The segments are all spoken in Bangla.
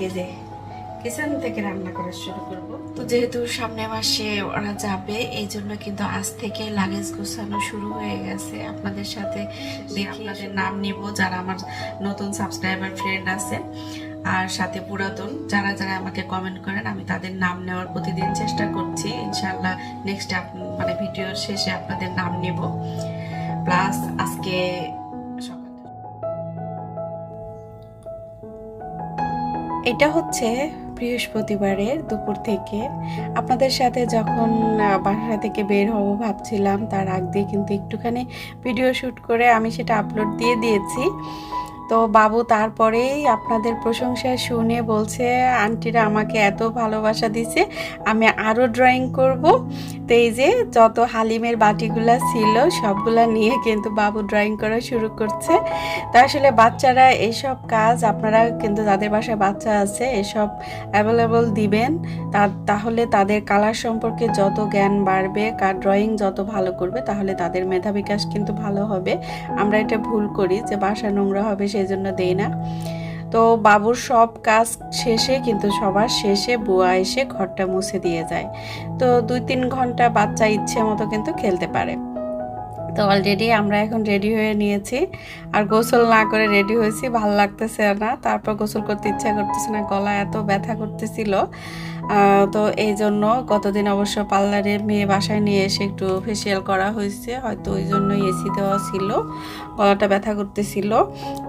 আজকে যে কিচেন থেকে রান্না করা শুরু করব। তো যেহেতু সামনে মাসে ওরা যাবে এই জন্য কিন্তু আজ থেকে লাগেজ গোছানো শুরু হয়ে গেছে। আপনাদের সাথে দেখি আপনাদের নাম নিব যারা আমার নতুন সাবস্ক্রাইবার ফ্রেন্ড আছে। আর সাথে পুরাতন যারা যারা আমাকে কমেন্ট করেন আমি তাদের নাম নেওয়ার প্রতিদিন চেষ্টা করছি। ইনশাল্লাহ নেক্সট মানে ভিডিওর শেষে আপনাদের নাম নিব। প্লাস আজকে এটা হচ্ছে বৃহস্পতিবারের দুপুর থেকে। আপনাদের সাথে যখন বাসা থেকে বের হব ভাবছিলাম, তার আগ দিয়ে কিন্তু একটুখানি ভিডিও শ্যুট করে আমি সেটা আপলোড দিয়ে দিয়েছি। তো বাবু তারপরেই আপনাদের প্রশংসা শুনে বলছে, আন্টিরা আমাকে এত ভালোবাসা দিছে, আমি আরও ড্রয়িং করব। তো এই যে যত হালিমের বাটিগুলা ছিল, সবগুলা নিয়ে কিন্তু বাবু ড্রয়িং করা শুরু করছে। তো আসলে বাচ্চারা এইসব কাজ আপনারা কিন্তু যাদের বাসায় বাচ্চা আছে, এসব অ্যাভেলেবল দিবেন। তা- তাহলে তাদের কালার সম্পর্কে যত জ্ঞান বাড়বে কার ড্রয়িং যত ভালো করবে, তাহলে তাদের মেধা বিকাশ কিন্তু ভালো হবে। আমরা এটা ভুল করি যে বাসা নোংরা হবে সেই জন্য দেই না। তো বাবুর সব কাজ শেষে কিন্তু সবার শেষে বুয়া এসে ঘরটা মুছে দিয়ে যায়। তো দুই তিন ঘণ্টা বাচ্চা ইচ্ছে মতো কিন্তু খেলতে পারে। তো অলরেডি আমরা এখন রেডি হয়ে নিয়েছি। আর গোসল না করে রেডি হয়েছি, ভালো লাগতেছে না। তারপর গোসল করতে ইচ্ছা করতেছে না গলা এত ব্যথা করতেছিল। তো এই জন্য গতদিন অবশ্য পার্লারে মেয়ে বাসায় নিয়ে এসে একটু ফেসিয়াল করা হয়েছে। হয়তো ওই জন্য এসি দেওয়া ছিল, গলাটা ব্যথা করতেছিল।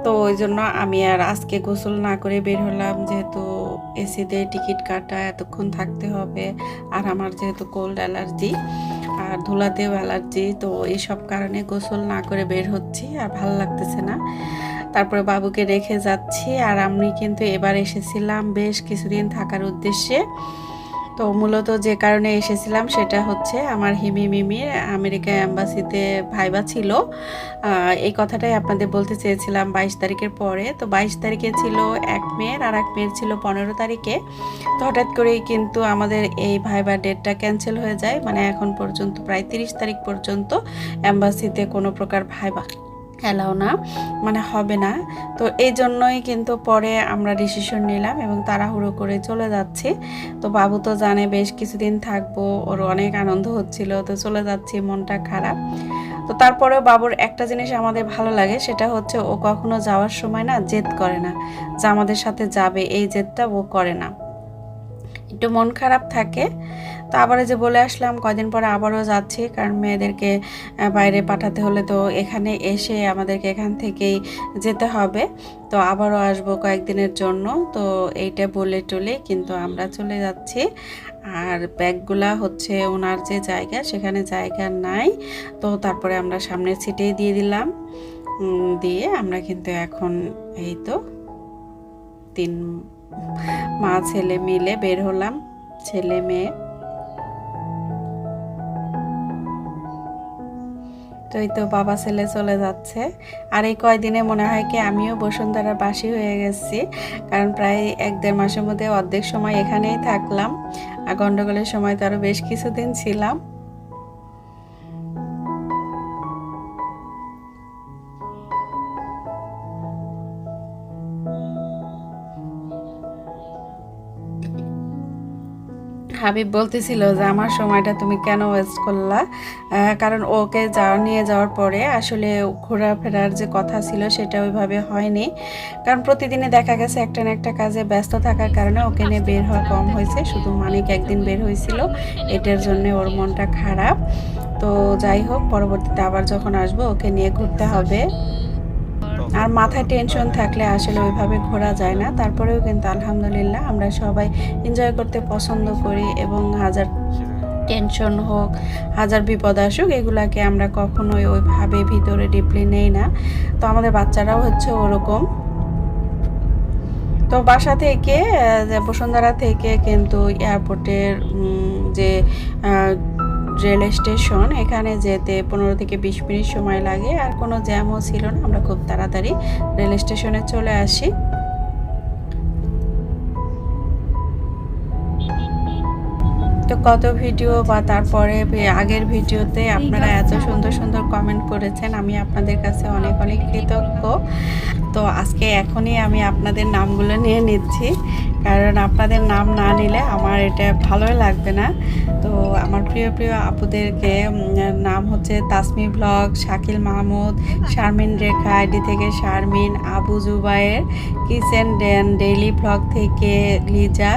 তো ওই জন্য আমি আর আজকে গোসল না করে বের হলাম, যেহেতু এসিতে টিকিট কাটা, এতক্ষণ থাকতে হবে। আর আমার যেহেতু কোল্ড অ্যালার্জি আর ধুলাতেও অ্যালার্জি তো এইসব কারণে গোসল না করে বের হচ্ছি আর ভালো লাগতেছে না। তারপরে বাবুকে রেখে যাচ্ছি আর আমি কিন্তু এবার এসেছিলাম বেশ কিছুদিন থাকার উদ্দেশ্যে। তো মূলত যে কারণে এসেছিলাম সেটা হচ্ছে আমার হিমি মিমির আমেরিকা অ্যাম্বাসিতে ভাইবা ছিল। এই কথাটাই আপনাদের বলতে চেয়েছিলাম বাইশ তারিখের পরে। তো বাইশ তারিখে ছিল এক মেয়ের আর এক মেয়ের ছিল পনেরো তারিখে। তো হঠাৎ করেই কিন্তু আমাদের এই ভাইবা ডেটটা ক্যান্সেল হয়ে যায়। মানে এখন পর্যন্ত প্রায় তিরিশ তারিখ পর্যন্ত অ্যাম্বাসিতে কোনো প্রকার ভাইবা অ্যালাও না মানে হবে না। তো এই জন্যই কিন্তু পরে আমরা ডিসিশন নিলাম এবং তাড়াহুড়ো করে চলে যাচ্ছি। তো বাবু তো জানে বেশ কিছুদিন থাকব, ওর অনেক আনন্দ হচ্ছিল, তো চলে যাচ্ছি, মনটা খারাপ। তো তারপরেও বাবুর একটা জিনিস আমাদের ভালো লাগে, সেটা হচ্ছে ও কখনো যাওয়ার সময় না জেদ করে না, যে আমাদের সাথে যাবে, এই জেদটা ও করে না। একটু মন খারাপ থাকে তো আবার যে বলে আসলাম, কয়দিন পরে আবারও যাচ্ছি, কারণ মেয়েদেরকে বাইরে পাঠাতে হলে তো এখানে এসে আমাদেরকে এখান থেকেই যেতে হবে। তো আবারও আসব কয়েকদিনের জন্য, তো এইটা বলে টলে কিন্তু আমরা চলে যাচ্ছি। আর ব্যাগগুলা হচ্ছে ওনার যে জায়গা, সেখানে জায়গা নাই, তো তারপরে আমরা সামনের সিটেই দিয়ে দিলাম। দিয়ে আমরা কিন্তু এখন এই তো তিন মা, ছেলে মিলে বের হলাম, ছেলে মেয়ে। তো এই তো বাবা ছেলে চলে যাচ্ছে। আর এই কয়দিনে মনে হয় কি আমিও বসুন্ধরা বাসি হয়ে গেছি। কারণ প্রায় এক দেড় মাসের মধ্যে অর্ধেক সময় এখানেই থাকলাম। আর গন্ডগোলের সময় তো আরও বেশ কিছুদিন ছিলাম। হাবিব বলতেছিল যে আমার সময়টা তুমি কেন ওয়েস্ট করলা? কারণ ওকে যাওয়া নিয়ে যাওয়ার পরে আসলে ঘোরাফেরার যে কথা ছিল সেটা ওইভাবে হয়নি। কারণ প্রতিদিনে দেখা গেছে একটা না একটা কাজে ব্যস্ত থাকার কারণে ওকে নিয়ে বের হওয়া কম হয়েছে। শুধু মানিক একদিন বের হয়েছিল, এটার জন্য ওর মনটা খারাপ। তো যাই হোক, পরবর্তীতে আবার যখন আসব ওকে নিয়ে ঘুরতে হবে। আর মাথায় টেনশন থাকলে আসলে ওইভাবে ঘোরা যায় না। তারপরেও কিন্তু আলহামদুলিল্লাহ আমরা সবাই এনজয় করতে পছন্দ করি এবং হাজার টেনশন হোক, হাজার বিপদ আসুক, এগুলাকে আমরা কখনোই ওইভাবে ভিতরে ডিপলি নেই না। তো আমাদের বাচ্চারাও হচ্ছে ওরকম। তো বাসা থেকে বসুন্ধরা থেকে কিন্তু এয়ারপোর্টের যে রেল স্টেশন, এখানে যেতে পনেরো থেকে বিশ মিনিট সময় লাগে। আর কোনো জ্যামও ছিল না, আমরা খুব তাড়াতাড়ি রেল স্টেশনে চলে আসি। তো কত ভিডিও বা তারপরে আগের ভিডিওতে আপনারা এত সুন্দর সুন্দর কমেন্ট করেছেন, আমি আপনাদের কাছে অনেক অনেক কৃতজ্ঞ। তো আজকে এখনই আমি আপনাদের নামগুলো নিয়ে নিচ্ছি, কারণ আপনাদের নাম না নিলে আমার এটা ভালোই লাগবে না। তো আমার প্রিয় প্রিয় আপুদেরকে নাম হচ্ছে তাসমি ব্লগ, শাকিল মাহমুদ, শারমিন রেখা, আইডি থেকে Sharmin, Abu Jubayer kitchen daily blog থেকে লিজা,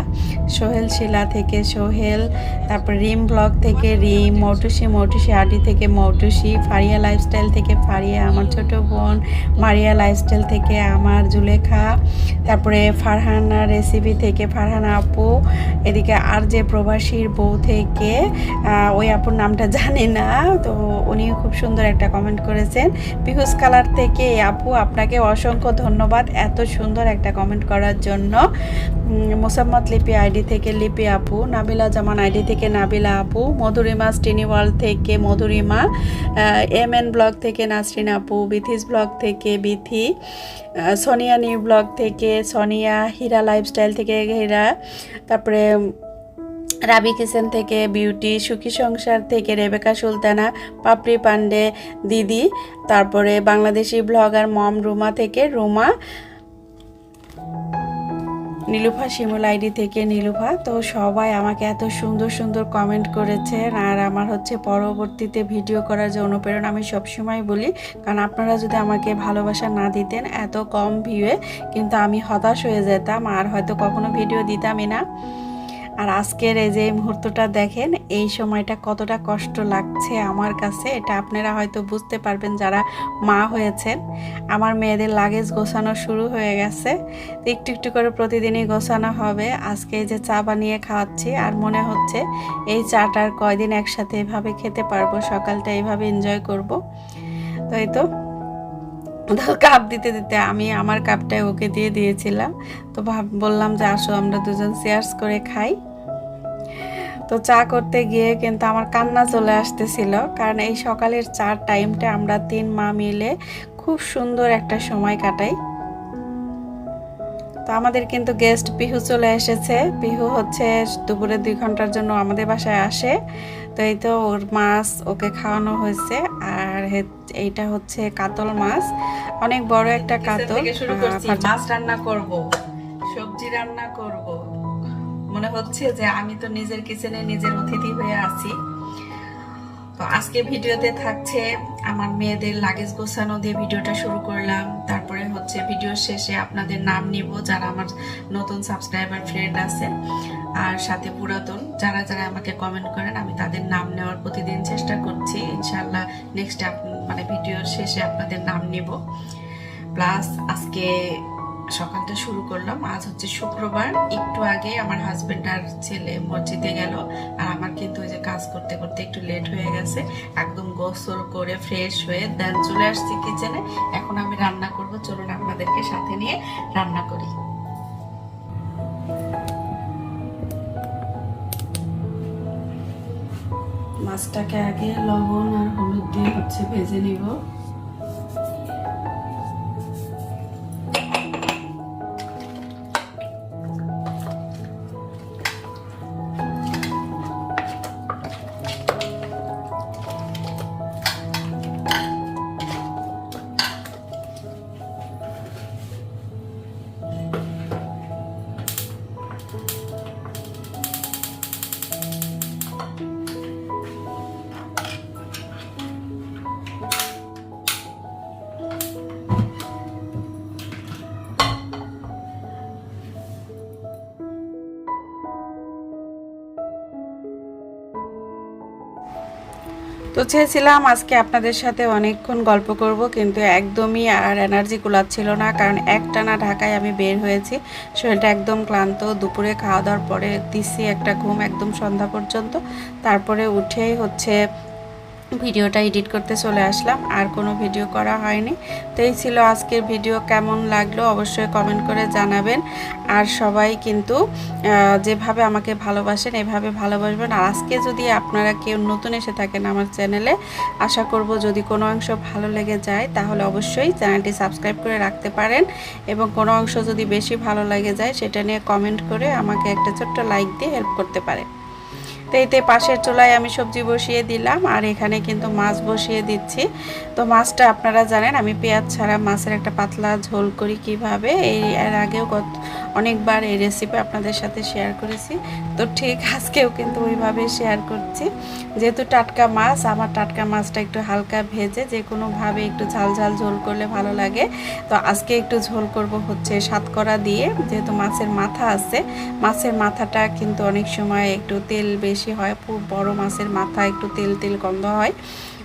সোহেল শিলা থেকে সোহেল, তারপর রিম ব্লগ থেকে রিম, মৌটুসি মৌটুসি আডি থেকে মৌটুসি, ফারিয়া লাইফস্টাইল থেকে ফারিয়া, আমার ছোট বোন, মারিয়া লাইফস্টাইল থেকে আমার জুলেখা, তারপরে ফারহানা রেসিপি থেকে ফারহানা আপু, এদিকে আর যে প্রবাসীর বউ থেকে ওই আপুর নামটা জানে না, তো উনি খুব সুন্দর একটা কমেন্ট করেছেন। পিহুস কালার থেকে আপু আপনাকে অসংখ্য ধন্যবাদ এত সুন্দর একটা কমেন্ট করার জন্য। মোসাম্মদ লিপি আইডি থেকে লিপি আপু, নাবিলা জামান আইডি থেকে নাবিলা আপু, মধুরিমা স্টিনি ওয়ার্ল্ড থেকে মধুরিমা এম এন ব্লগ থেকে নাসরিন আপু, বিথিস ব্লগ থেকে বিথি সোনিয়া নিউ ব্লগ থেকে সোনিয়া, হীরা লাইফস্টাইল থেকে হীরা, তারপরে রাবি কিচেন থেকে, বিউটি, সুখী সংসার থেকে, রেবেকা সুলতানা, পাপড়ি পান্ডে দিদি, তারপরে বাংলাদেশি ব্লগার মম রুমা থেকে রুমা, নীলুফা শিমুল আইডি থেকে নীলুফা। তো সবাই আমাকে এত সুন্দর সুন্দর কমেন্ট করেছেন আর আমার হচ্ছে পরবর্তীতে ভিডিও করার যে অনুপ্রেরণা আমি সবসময় বলি, কারণ আপনারা যদি আমাকে ভালোবাসা না দিতেন এত কম ভিউয়ে কিন্তু আমি হতাশ হয়ে যেতাম, আর হয়তো কখনো ভিডিও দিতামই না। আর আজকের এই যে মুহূর্তটা দেখেন, এই সময়টা কতটা কষ্ট লাগছে আমার কাছে, এটা আপনারা হয়তো বুঝতে পারবেন যারা মা হয়েছেন। আমার মেয়েদের লাগেজ গোছানো শুরু হয়ে গেছে। একটু একটু করে প্রতিদিনই গোছানো হবে। আজকে এই যে চা বানিয়ে খাওয়াচ্ছি, আর মনে হচ্ছে এই চাটার কয়দিন একসাথে এভাবে খেতে পারব, সকালটা এইভাবে এনজয় করব। তো এই তো তো। কাপ দিতে দিতে আমি আমার কাপটাই ওকে দিয়ে দিয়েছিলাম। তো ভাব, বললাম যে আসো, আমরা দুজন শেয়ার্স করে খাই। তো চা করতে গিয়ে কিন্তু আমার কান্না চলে আসতেছিল, কারণ এই সকালের চার টাইমটা আমরা তিন মা মিলে খুব সুন্দর একটা সময় কাটাই। তো আমাদের কিন্তু গেস্ট পিহু চলে এসেছে। পিহু হচ্ছে দুপুরে দুই ঘণ্টার জন্য আমাদের বাসায় আসে। তো এই তো ওর মাছ ওকে খাওয়ানো হয়েছে। আর এইটা হচ্ছে কাতল মাছ। অনেক বড় একটা কাতল। মাছ রান্না করব সবজি রান্না করব। মনে হচ্ছে যে আমি তো নিজের কিচেনে নিজের অতিথি হয়ে আছি। তো আজকে ভিডিওতে থাকছে আমার মেয়েদের লাগেজ গোছানো দিয়ে ভিডিওটা শুরু করলাম তারপরে হচ্ছে ভিডিওর শেষে আপনাদের নাম নিব যারা আমার নতুন সাবস্ক্রাইবার ফ্রেন্ড আছে আর সাথে পুরাতন, যারা যারা আমাকে কমেন্ট করেন, আমি তাদের নাম নেওয়ার প্রতিদিন চেষ্টা করছি। ইনশাল্লাহ নেক্সট মানে ভিডিওর শেষে আপনাদের নাম নিব। প্লাস আজকে সকালটা শুরু করলাম। আজ হচ্ছে শুক্রবার। একটু আগে আমার হাজবেন্ড আর ছেলে মসজিদে গেল। আর আমার কিন্তু ওই যে কাজ করতে করতে একটু লেট হয়ে গেছে। একদম গোসল করে ফ্রেশ হয়ে দেন চলে আসছি কিচেনে এখন আমি রান্না করব। চলুন আপনাদেরকে সাথে নিয়ে রান্না করি। মাছটাকে আগে লবণ আর হলুদ দিয়ে হচ্ছে ভেজে নিব। তো চেয়েছিলাম আজকে আপনাদের সাথে অনেকক্ষণ গল্প করব, কিন্তু একদমই আর এনার্জি কুলাচ্ছিল না, কারণ একটানা ঢাকায় আমি বের হয়েছি। শরীরটা একদম ক্লান্ত, দুপুরে খাওয়া দাওয়ার পরে দিচ্ছি একটা ঘুম একদম সন্ধ্যা পর্যন্ত। তারপরে উঠেই হচ্ছে ভিডিওটা এডিট করতে চলে আসলাম, আর কোনো ভিডিও করা হয়নি। তো এই ছিল আজকের ভিডিও, কেমন লাগল অবশ্যই কমেন্ট করে জানাবেন। আর সবাই কিন্তু যেভাবে আমাকে ভালোবাসেন, এভাবে ভালোবাসবেন। আর আজকে যদি আপনারা কেউ নতুন এসে থাকেন আমার চ্যানেলে আশা করব যদি কোনো অংশ ভালো লেগে যায়, তাহলে অবশ্যই চ্যানেলটি সাবস্ক্রাইব করে রাখতে পারেন। এবং কোনো অংশ যদি বেশি ভালো লেগে যায়, সেটা নিয়ে কমেন্ট করে আমাকে একটা ছোট্ট লাইক দিয়ে হেল্প করতে পারেন। তো এতে পাশের চুলায় আমি সবজি বসিয়ে দিলাম আর এখানে কিন্তু মাছ বসিয়ে দিচ্ছি। তো মাছটা আপনারা জানেন, আমি পেঁয়াজ ছাড়া মাছের একটা পাতলা ঝোল করি কীভাবে। এই এর আগেও গত অনেকবার এই রেসিপি আপনাদের সাথে শেয়ার করেছি। তো ঠিক আজকেও কিন্তু ওইভাবে শেয়ার করছি। যেহেতু টাটকা মাছ, আমার টাটকা মাছটা একটু হালকা ভেজে যে কোনোভাবে একটু ঝাল ঝাল ঝোল করলে ভালো লাগে। তো আজকে একটু ঝোল করব হচ্ছে সাতকরা দিয়ে। যেহেতু মাছের মাথা আছে, মাছের মাথাটা কিন্তু অনেক সময় একটু তেল বেশি হয় খুব বড় মাছের মাথা একটু তেল তেল গন্ধ হয়।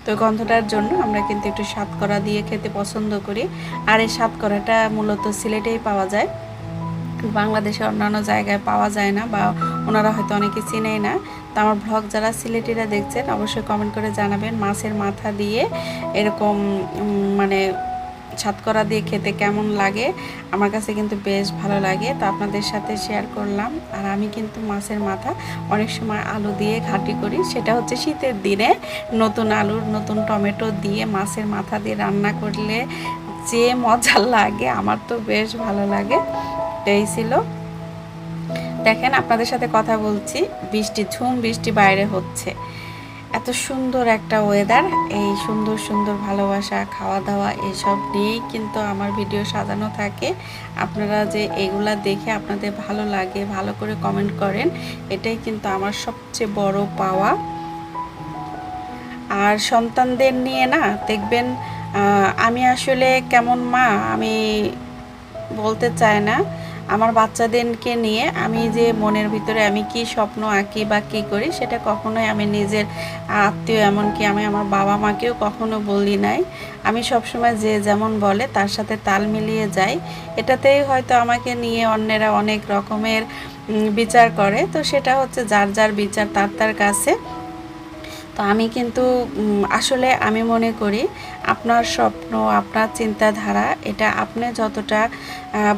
তো গন্ধটার জন্য আমরা কিন্তু একটু সাতকরা দিয়ে খেতে পছন্দ করি। আর এই সাতকরাটা মূলত সিলেটেই পাওয়া যায়। বাংলাদেশে অন্যান্য জায়গায় পাওয়া যায় না বা ওনারা হয়তো অনেকে চিনেই না। তো আমার ব্লগ যারা সিলেটিরা দেখছেন, অবশ্যই কমেন্ট করে জানাবেন মাছের মাথা দিয়ে এরকম মানে ছাতকরা দিয়ে খেতে কেমন লাগে, আমার কাছে কিন্তু বেশ ভালো লাগে। তো আপনাদের সাথে শেয়ার করলাম। আর আমি কিন্তু মাছের মাথা অনেক সময় আলু দিয়ে ঘাটি করি। সেটা হচ্ছে শীতের দিনে নতুন আলুর নতুন টমেটো দিয়ে মাছের মাথা দিয়ে রান্না করলে যে মজা লাগে, আমার তো বেশ ভালো লাগে। এই ছিল। দেখেন আপনাদের সাথে কথা বলছি, বৃষ্টি ঝুম বৃষ্টি বাইরে হচ্ছে। এত সুন্দর একটা ওয়েদার এই সুন্দর সুন্দর ভালোবাসা খাওয়া দাওয়া এসব নিয়েই কিন্তু আমার ভিডিও সাজানো থাকে। আপনারা যে এগুলা দেখে আপনাদের ভালো লাগে, ভালো করে কমেন্ট করেন, এটাই কিন্তু আমার সবচেয়ে বড় পাওয়া। আর সন্তানদের নিয়ে না, দেখবেন আমি আসলে কেমন মা, আমি বলতে চাই না আমার বাচ্চাদেরকে নিয়ে আমি যে মনের ভিতরে আমি কি স্বপ্ন আঁকি বা কী করি, সেটা কখনোই আমি নিজের আত্মীয়, এমনকি আমি আমার বাবা মাকেও কখনো বলি নাই। আমি সবসময় যে যেমন বলে, তার সাথে তাল মিলিয়ে যাই। এটাতেই হয়তো আমাকে নিয়ে অন্যেরা অনেক রকমের বিচার করে। তো সেটা হচ্ছে যার যার বিচার, তার তার কাছে। তো আমি কিন্তু আসলে আমি মনে করি আপনার স্বপ্ন, আপনার চিন্তাধারা, এটা আপনি যতটা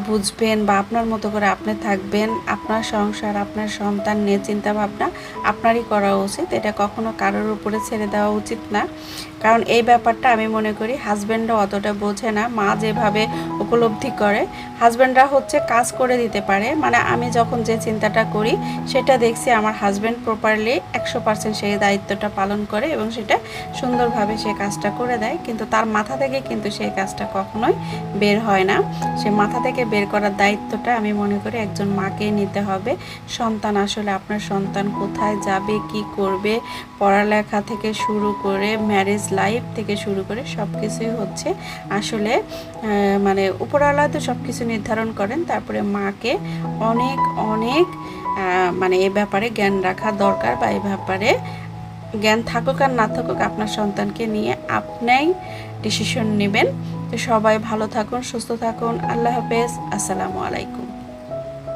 বুঝবেন বা আপনার মতো করে আপনি থাকবেন, আপনার সংসার, আপনার সন্তান নিয়ে চিন্তা ভাবনা আপনারই করা উচিত। এটা কখনো কারোর উপরে ছেড়ে দেওয়া উচিত না। কারণ এই ব্যাপারটা আমি মনে করি হাজব্যান্ডও অতটা বোঝে না, মা যেভাবে উপলব্ধি করে। হাজব্যান্ডরা হচ্ছে কাজ করে দিতে পারে। মানে আমি যখন যে চিন্তাটা করি, সেটা দেখছি আমার হাজব্যান্ড প্রপারলি একশো পার্সেন্ট সেই দায়িত্বটা পালন করে এবং সেটা সুন্দরভাবে সে কাজটা করে দেয়। কিন্তু তার মাথা থেকে কিন্তু সেই কাজটা কখনোই বের হয় না। সে মাথা থেকে বের করার দায়িত্বটা আমি মনে করি একজন মাকে নিতে হবে। সন্তান আসলে আপনার সন্তান কোথায় যাবে, কি করবে, পড়ালেখা থেকে শুরু করে ম্যারেজ লাইফ থেকে শুরু করে সব কিছুই হচ্ছে আসলে মানে উপরওয়ালা তো সব কিছু নির্ধারণ করেন, তারপরে মাকে অনেক অনেক মানে এ ব্যাপারে জ্ঞান রাখা দরকার বা এই ব্যাপারে জ্ঞান থাকুক আর না থাকুক আপনার সন্তানকে নিয়ে আপনাই ডিসিশন নেবেন। তো সবাই ভালো থাকুন, সুস্থ থাকুন। আল্লাহ হাফেজ। আসসালামু আলাইকুম।